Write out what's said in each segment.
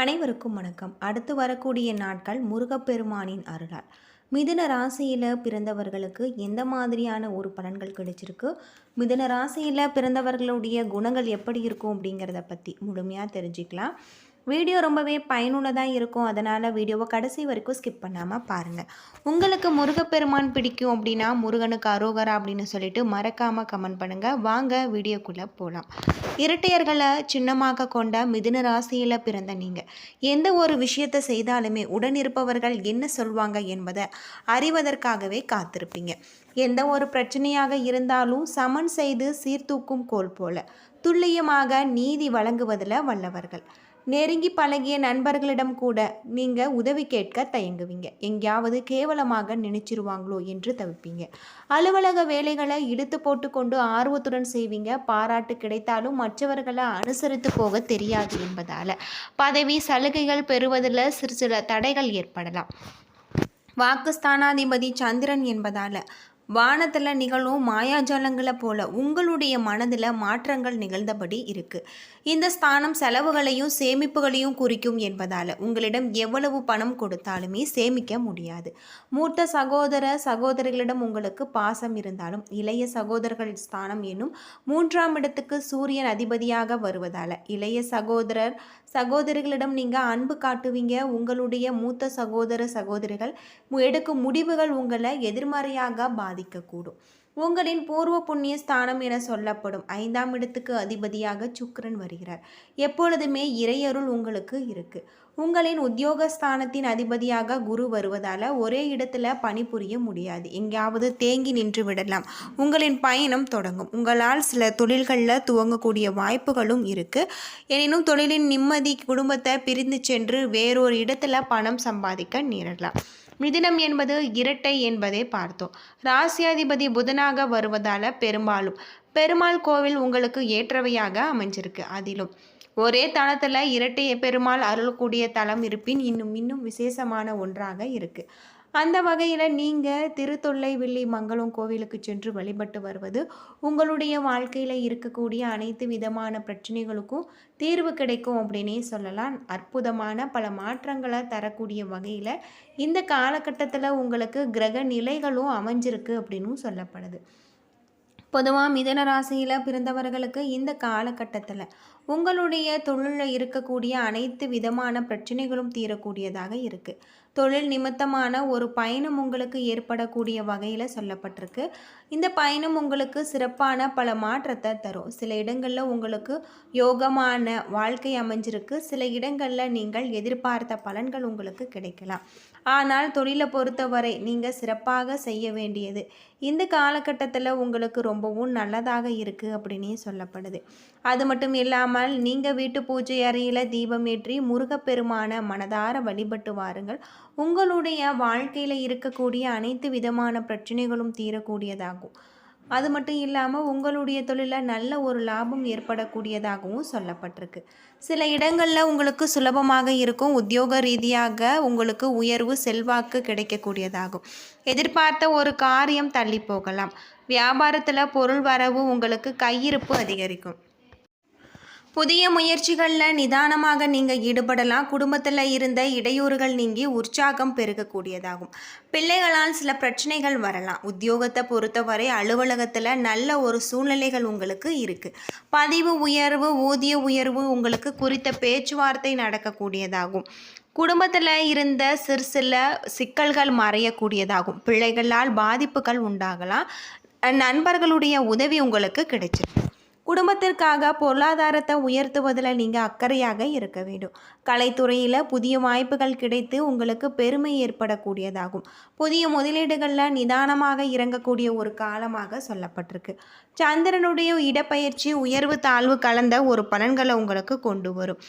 அனைவருக்கும் வணக்கம். அடுத்து வரக்கூடிய நாட்கள் முருகப்பெருமானின் அருளால். மிதுன ராசியில் பிறந்தவர்களுக்கு எந்த மாதிரியான ஒரு பலன்கள் கிடைச்சிருக்கு? மிதுன ராசியில் பிறந்தவர்களுடைய குணங்கள் எப்படி இருக்கும் அப்படிங்கிறத பற்றி முழுமையாக தெரிஞ்சுக்கலாம். வீடியோ ரொம்பவே பயனுள்ளதாக இருக்கும். அதனால் வீடியோவை கடைசி வரைக்கும் ஸ்கிப் பண்ணாமல் பாருங்கள் உங்களுக்கு முருகப்பெருமான் பிடிக்கும் அப்படின்னா முருகனுக்கு அரோகரா அப்படின்னு சொல்லிட்டு மறக்காமல் கமெண்ட் பண்ணுங்கள் வாங்க வீடியோக்குள்ளே போகலாம் இரட்டையர்களை சின்னமாக கொண்ட மிதுன ராசியில் பிறந்த நீங்கள் எந்த ஒரு விஷயத்தை செய்தாலுமே உடன் இருப்பவர்கள் என்ன சொல்வாங்க என்பதை அறிவதற்காகவே காத்திருப்பீங்க. எந்த ஒரு பிரச்சனையாக இருந்தாலும் சமன் செய்து சீர்தூக்கும் கோல் போல. துல்லியமாக நீதி வழங்குவதில் வல்லவர்கள். நெருங்கி பழகிய நண்பர்களிடம் கூட நீங்கள் உதவி கேட்க தயங்குவீங்க. எங்கேயாவது கேவலமாக நினைச்சிருவாங்களோ என்று தவிப்பீங்க. அலுவலக வேலைகளை இழுத்து போட்டுக்கொண்டு ஆர்வத்துடன் செய்வீங்க. பாராட்டு கிடைத்தாலும் மற்றவர்களை அனுசரித்து போக தெரியாது என்பதால். பதவி சலுகைகள் பெறுவதில் சிறு சில தடைகள் ஏற்படலாம். வாக்குஸ்தானாதிபதி சந்திரன் என்பதால் வானத்தில் நிகழும் மாயாஜாலங்களை போல உங்களுடைய மனதில் மாற்றங்கள் நிகழ்ந்தபடி இருக்கு. இந்த ஸ்தானம் செலவுகளையும் சேமிப்புகளையும் குறிக்கும் என்பதால் உங்களிடம் எவ்வளவு பணம் கொடுத்தாலுமே சேமிக்க முடியாது. மூத்த சகோதர சகோதரிகளிடம் உங்களுக்கு பாசம் இருந்தாலும் இளைய சகோதரர்கள் ஸ்தானம் என்னும் மூன்றாம் இடத்துக்கு சூரியன் அதிபதியாக வருவதால் இளைய சகோதரர் சகோதரிகளிடம் நீங்கள் அன்பு காட்டுவீங்க. உங்களுடைய மூத்த சகோதர சகோதரிகள் எடுக்கும் முடிவுகள் உங்களை எதிர்மறையாக பாதிக்கக்கூடும். உங்களின் பூர்வ புண்ணிய ஸ்தானம் என சொல்லப்படும் ஐந்தாம் இடத்துக்கு அதிபதியாக சுக்கரன் வருகிறார். எப்பொழுதுமே இறையருள் உங்களுக்கு இருக்கு. உங்களின் உத்தியோகஸ்தானத்தின் அதிபதியாக குரு வருவதால் ஒரே இடத்துல பணிபுரிய முடியாது. எங்கேயாவது தேங்கி நின்று விடலாம். உங்களின் பயணம் தொடங்கும். உங்களால் சில தொழில்களில் துவங்கக்கூடிய வாய்ப்புகளும் இருக்குது எனினும் தொழிலின் நிம்மதி குடும்பத்தை பிரிந்து சென்று வேறொரு இடத்துல பணம் சம்பாதிக்க நேரலாம். மிதினம் என்பது இரட்டை என்பதை பார்த்தோம். ராசியாதிபதி புதனாக வருவதால் பெரும்பாலும் பெருமாள் கோவில் உங்களுக்கு ஏற்றவையாக அமைஞ்சிருக்கு. அதிலும் ஒரே தளத்தில் இரட்டை பெருமாள் அருளக்கூடிய தலம் இருப்பின் இன்னும் இன்னும் விசேஷமான ஒன்றாக இருக்குது அந்த வகையில் நீங்கள் திருத்தொல்லை வில்லி மங்களம் கோவிலுக்கு சென்று வழிபட்டு வருவது உங்களுடைய வாழ்க்கையில் இருக்கக்கூடிய அனைத்து விதமான பிரச்சனைகளுக்கும் தீர்வு கிடைக்கும் அப்படின்னே சொல்லலாம். அற்புதமான பல மாற்றங்களை தரக்கூடிய வகையில் இந்த காலகட்டத்தில் உங்களுக்கு கிரக நிலைகளும் அமைஞ்சிருக்கு அப்படின்னும் சொல்லப்படுது. பொதுவாக மிதன ராசியில் பிறந்தவர்களுக்கு இந்த காலகட்டத்தில் உங்களுடைய தொழிலில் இருக்கக்கூடிய அனைத்து விதமான பிரச்சனைகளும் தீரக்கூடியதாக இருக்குது தொழில் நிமித்தமான ஒரு பயணம் உங்களுக்கு ஏற்படக்கூடிய வகையில் சொல்லப்பட்டிருக்கு. இந்த பயணம் உங்களுக்கு சிறப்பான பல மாற்றத்தை தரும். சில இடங்களில் உங்களுக்கு யோகமான வாழ்க்கை அமைஞ்சிருக்கு. சில இடங்களில் நீங்கள் எதிர்பார்த்த பலன்கள் உங்களுக்கு கிடைக்கலாம். ஆனால் தொழிலை பொறுத்தவரை நீங்கள் சிறப்பாக செய்ய வேண்டியது இந்த காலகட்டத்தில் உங்களுக்கு ரொம்பவும் நல்லதாக இருக்குது அப்படின்னே சொல்லப்படுது. அது மட்டும் இல்லாமல் நீங்கள் வீட்டு பூஜை அறையில் தீபமேற்றி முருகப்பெருமான மனதார வழிபட்டு வாருங்கள். உங்களுடைய வாழ்க்கையில் இருக்கக்கூடிய அனைத்து விதமான பிரச்சனைகளும் தீரக்கூடியதாகும். அது மட்டும் இல்லாமல் உங்களுடைய தொழிலில் நல்ல ஒரு லாபம் ஏற்படக்கூடியதாகவும் சொல்லப்பட்டிருக்கு. சில இடங்களில் உங்களுக்கு சுலபமாக இருக்கும் உத்தியோக ரீதியாக உங்களுக்கு உயர்வு செல்வாக்கு கிடைக்கக்கூடியதாகும். எதிர்பார்த்த ஒரு காரியம் தள்ளி போகலாம். வியாபாரத்தில் பொருள் வரவு உங்களுக்கு கையிருப்பு அதிகரிக்கும். புதிய முயற்சிகளில் நிதானமாக நீங்கள் ஈடுபடலாம். குடும்பத்தில் இருந்த இடையூறுகள் நீங்கி உற்சாகம் பெருகக்கூடியதாகும். பிள்ளைகளால் சில பிரச்சனைகள் வரலாம். உத்தியோகத்தை பொறுத்தவரை அலுவலகத்தில் நல்ல ஒரு சூழ்நிலைகள் உங்களுக்கு இருக்குது பதிவு உயர்வு ஊதிய உயர்வு உங்களுக்கு குறித்த பேச்சுவார்த்தை நடக்கக்கூடியதாகும். குடும்பத்தில் இருந்த சிறு சில சிக்கல்கள் மறையக்கூடியதாகும். பிள்ளைகளால் பாதிப்புகள் உண்டாகலாம். நண்பர்களுடைய உதவி உங்களுக்கு கிடைச்சிருக்கு. குடும்பத்திற்காக பொருளாதாரத்தை உயர்த்துவதில் நீங்கள் அக்கறையாக இருக்க வேண்டும். கலைத்துறையில் புதிய வாய்ப்புகள் கிடைத்து உங்களுக்கு பெருமை ஏற்படக்கூடியதாகும். புதிய முதலீடுகளில் நிதானமாக இறங்கக்கூடிய ஒரு காலமாக சொல்லப்பட்டிருக்கு. சந்திரனுடைய இடப்பயிற்சி உயர்வு தாழ்வு கலந்த ஒரு பலன்களை உங்களுக்கு கொண்டு வரும்.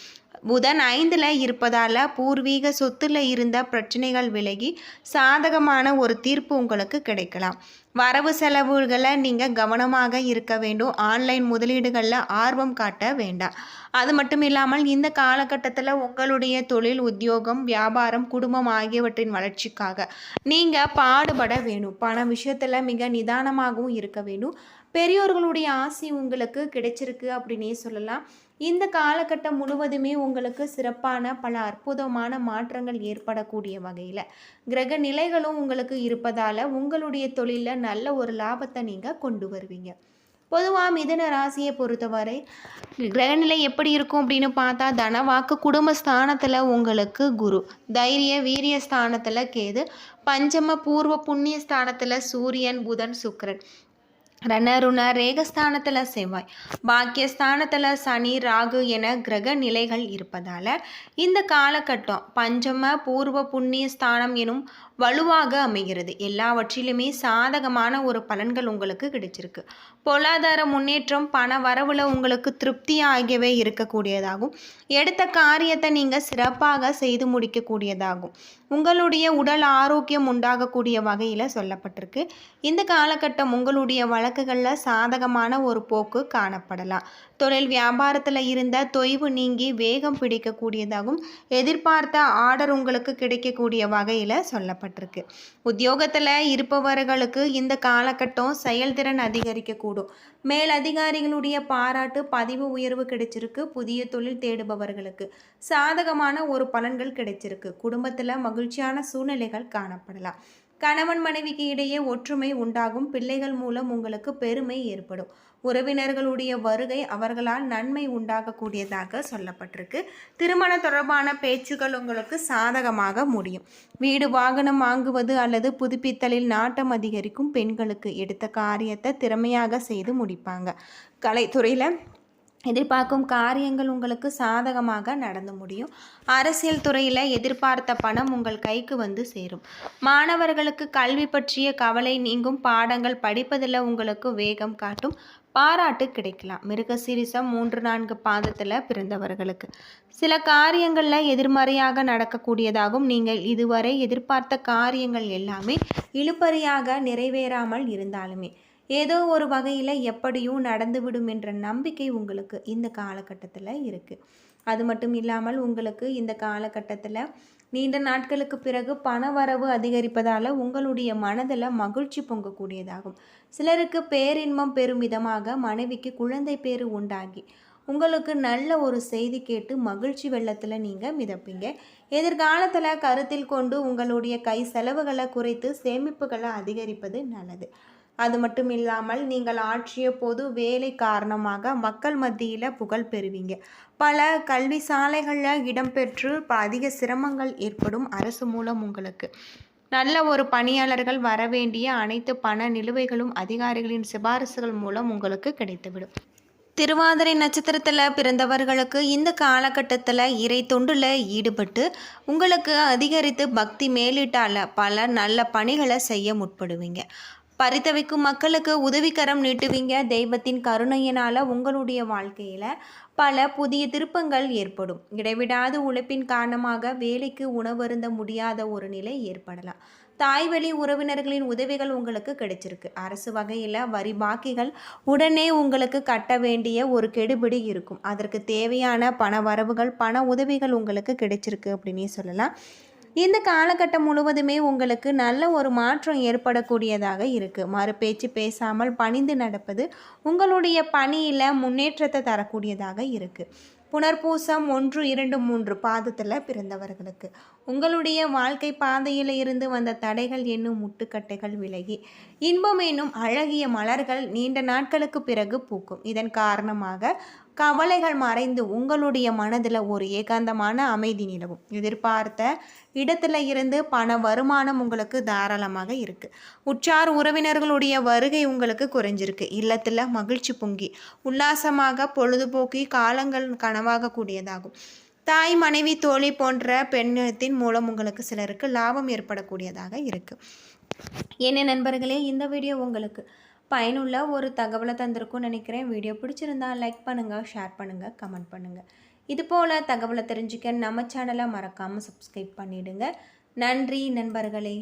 புதன் ஐந்தில் இருப்பதால் பூர்வீக சொத்தில் இருந்த பிரச்சனைகள் விலகி சாதகமான ஒரு தீர்ப்பு உங்களுக்கு கிடைக்கலாம். வரவு செலவுகளை நீங்கள் கவனமாக இருக்க வேண்டும். ஆன்லைன் முதலீடுகளில் ஆர்வம் காட்ட வேண்டாம். அது மட்டும் இல்லாமல் இந்த காலகட்டத்தில் உங்களுடைய தொழில் உத்தியோகம் வியாபாரம் குடும்பம் ஆகியவற்றின் வளர்ச்சிக்காக நீங்கள் பாடுபட வேணும். பண விஷயத்தில் மிக நிதானமாகவும் இருக்க வேண்டும் பெரியோர்களுடைய ஆசை உங்களுக்கு கிடைச்சிருக்கு அப்படின்னே சொல்லலாம். இந்த காலகட்டம் முழுவதுமே உங்களுக்கு சிறப்பான பல அற்புதமான மாற்றங்கள் ஏற்படக்கூடிய வகையில் கிரக நிலைகளும் உங்களுக்கு இருப்பதால் உங்களுடைய தொழிலில் நல்ல ஒரு லாபத்தை நீங்கள் கொண்டு வருவீங்க. பொதுவாக மிதன ராசியை பொறுத்தவரை கிரகநிலை எப்படி இருக்கும் அப்படின்னு பார்த்தா தனவாக்கு குடும்ப ஸ்தானத்தில் உங்களுக்கு குரு தைரிய வீரிய ஸ்தானத்தில் கேது பஞ்சம பூர்வ புண்ணிய ஸ்தானத்தில் சூரியன் புதன் சுக்கிரன். ரணருண ரேகஸ்தானத்தில் செவ்வாய். பாக்கியஸ்தானத்தில் சனி ராகு என கிரக நிலைகள் இருப்பதால் இந்த காலகட்டம் பஞ்சம பூர்வ புண்ணிய ஸ்தானம் எனும் வலுவாக அமைகிறது. எல்லாவற்றிலுமே சாதகமான ஒரு பலன்கள் உங்களுக்கு கிடைச்சிருக்கு. பொருளாதார முன்னேற்றம் பண வரவுல உங்களுக்கு திருப்தி ஆகியவை இருக்கக்கூடியதாகும். எடுத்த காரியத்தை நீங்கள் சிறப்பாக செய்து முடிக்கக்கூடியதாகும். உங்களுடைய உடல் ஆரோக்கியம் உண்டாகக்கூடிய வகையில் சொல்லப்பட்டிருக்கு. இந்த காலகட்டம் உங்களுடைய வழக்குகளில் சாதகமான ஒரு போக்கு காணப்படலாம். தொழில் வியாபாரத்தில் இருந்த தொய்வு நீங்கி வேகம் பிடிக்கக்கூடியதாகவும் எதிர்பார்த்த ஆர்டர் உங்களுக்கு கிடைக்கக்கூடிய வகையில் சொல்லப்பட்டிருக்கு. உத்தியோகத்தில் இருப்பவர்களுக்கு இந்த காலகட்டம் செயல்திறன் அதிகரிக்கக்கூடும். மேல் அதிகாரிகளுடைய பாராட்டு பதிவு உயர்வு கிடைச்சிருக்கு புதிய தொழில் தேடுபவர்களுக்கு. சாதகமான ஒரு பலன்கள் கிடைச்சிருக்கு. குடும்பத்தில் மகிழ்ச்சியான சூழ்நிலைகள் காணப்படலாம். கணவன் மனைவிக்கு இடையே ஒற்றுமை உண்டாகும். பிள்ளைகள் மூலம் உங்களுக்கு பெருமை ஏற்படும். உறவினர்களுடைய வருகை அவர்களால் நன்மை உண்டாகக்கூடியதாக சொல்லப்பட்டிருக்கு. திருமண தொடர்பான பேச்சுகள் உங்களுக்கு சாதகமாக முடியும். வீடு வாகனம் வாங்குவது அல்லது புதுப்பித்தலில் நாட்டம் அதிகரிக்கும் பெண்களுக்கு எடுத்த காரியத்தை திறமையாக செய்து முடிப்பாங்க. கலைத்துறையில் எதிர்பார்க்கும் காரியங்கள் உங்களுக்கு சாதகமாக நடந்து முடியும். அரசியல் துறையில் எதிர்பார்த்த பணம் உங்கள் கைக்கு வந்து சேரும். மாணவர்களுக்கு கல்வி பற்றிய கவலை நீங்கும். பாடங்கள் படிப்பதில் உங்களுக்கு வேகம் காட்டும். பாராட்டு கிடைக்கலாம். மிருகசீரிசம் மூன்று நான்கு பாதத்தில் பிறந்தவர்களுக்கு. சில காரியங்களில் எதிர்மறையாக நடக்கக்கூடியதாகும். நீங்கள் இதுவரை எதிர்பார்த்த காரியங்கள் எல்லாமே இழுபறியாக நிறைவேறாமல் இருந்தாலுமே. ஏதோ ஒரு வகையில் எப்படியும் நடந்துவிடும் என்ற நம்பிக்கை உங்களுக்கு இந்த காலகட்டத்தில் இருக்குது அது மட்டும் இல்லாமல் உங்களுக்கு இந்த காலகட்டத்தில் நீண்ட நாட்களுக்கு பிறகு பண வரவு அதிகரிப்பதால் உங்களுடைய மனதில் மகிழ்ச்சி பொங்கக்கூடியதாகும். சிலருக்கு பேரின்பம் பெறும் விதமாக மனைவிக்கு குழந்தை பேரு உண்டாகி உங்களுக்கு நல்ல ஒரு செய்தி கேட்டு மகிழ்ச்சி வெள்ளத்தில் நீங்கள் மிதப்பீங்க. எதிர்காலத்தில் கருத்தில் கொண்டு உங்களுடைய கை செலவுகளை குறைத்து சேமிப்புகளை அதிகரிப்பது நல்லது. அது மட்டும் இல்லாமல் நீங்கள் ஆற்றிய போது வேலை காரணமாக மக்கள் மத்தியில் புகழ் பெறுவீங்க. பல கல்வி சாலைகளில் இடம்பெற்று அதிக சிரமங்கள் ஏற்படும் அரசு மூலம் உங்களுக்கு. நல்ல ஒரு பணியாளர்கள் வரவேண்டிய அனைத்து பண நிலுவைகளும் அதிகாரிகளின் சிபாரிசுகள் மூலம் உங்களுக்கு கிடைத்துவிடும். திருவாதிரை நட்சத்திரத்தில் பிறந்தவர்களுக்கு இந்த காலகட்டத்தில் இறை தொண்டில் ஈடுபட்டு உங்களுக்கு அதிகரித்து பக்தி மேலிட்டால் பல நல்ல பணிகளை செய்ய முற்படுவீங்க. பரிதவிக்கும் மக்களுக்கு உதவிக்கரம் நீட்டுவீங்க. தெய்வத்தின் கருணையினால் உங்களுடைய வாழ்க்கையில் பல புதிய திருப்பங்கள் ஏற்படும். இடைவிடாது உழைப்பின் காரணமாக வேலைக்கு உணவருந்த முடியாத ஒரு நிலை ஏற்படலாம். தாய்வழி உறவினர்களின் உதவிகள் உங்களுக்கு கிடைச்சிருக்கு. அரசு வகையில் வரி பாக்கிகள் உடனே உங்களுக்கு கட்ட வேண்டிய ஒரு கெடுபிடி இருக்கும். அதற்கு தேவையான பண வரவுகள் பண உதவிகள் உங்களுக்கு கிடைச்சிருக்கு அப்படின்னே சொல்லலாம். இந்த காலகட்டம் முழுவதுமே உங்களுக்கு நல்ல ஒரு மாற்றம் ஏற்படக்கூடியதாக இருக்குது மறு பேச்சு பேசாமல் பணிந்து நடப்பது உங்களுடைய பணியில் முன்னேற்றத்தை தரக்கூடியதாக இருக்குது புனர்பூசம் ஒன்று இரண்டு மூன்று பாதத்தில் பிறந்தவர்களுக்கு உங்களுடைய வாழ்க்கை பாதையில் இருந்து வந்த தடைகள் என்னும் முட்டுக்கட்டைகள் விலகி இன்பம் என்னும் அழகிய மலர்கள் நீண்ட நாட்களுக்கு பிறகு பூக்கும். இதன் காரணமாக கவலைகள் மறைந்து உங்களுடைய மனதில் ஒரு ஏகாந்தமான அமைதி நிலவும். எதிர்பார்த்த இடத்துல இருந்து பண வருமானம் உங்களுக்கு தாராளமாக இருக்குது உற்றார் உறவினர்களுடைய வருகை உங்களுக்கு குறைஞ்சிருக்கு. இல்லத்தில் மகிழ்ச்சி பொங்கி உல்லாசமாக பொழுதுபோக்கி காலங்கள் கனவாக கூடியதாகும் தாய் மனைவி தோழி போன்ற பெண்ணத்தின் மூலம் உங்களுக்கு சிலருக்கு லாபம் ஏற்படக்கூடியதாக இருக்குது என்ன நண்பர்களே இந்த வீடியோ உங்களுக்கு பயனுள்ள ஒரு தகவலை தந்திருக்கும்னு நினைக்கிறேன். வீடியோ பிடிச்சிருந்தா லைக் பண்ணுங்கள் ஷேர் பண்ணுங்கள் கமெண்ட் பண்ணுங்கள் இது போல் தகவலை தெரிஞ்சுக்க நம்ம சேனலை மறக்காமல் சப்ஸ்கிரைப் பண்ணிவிடுங்க நன்றி நண்பர்களே.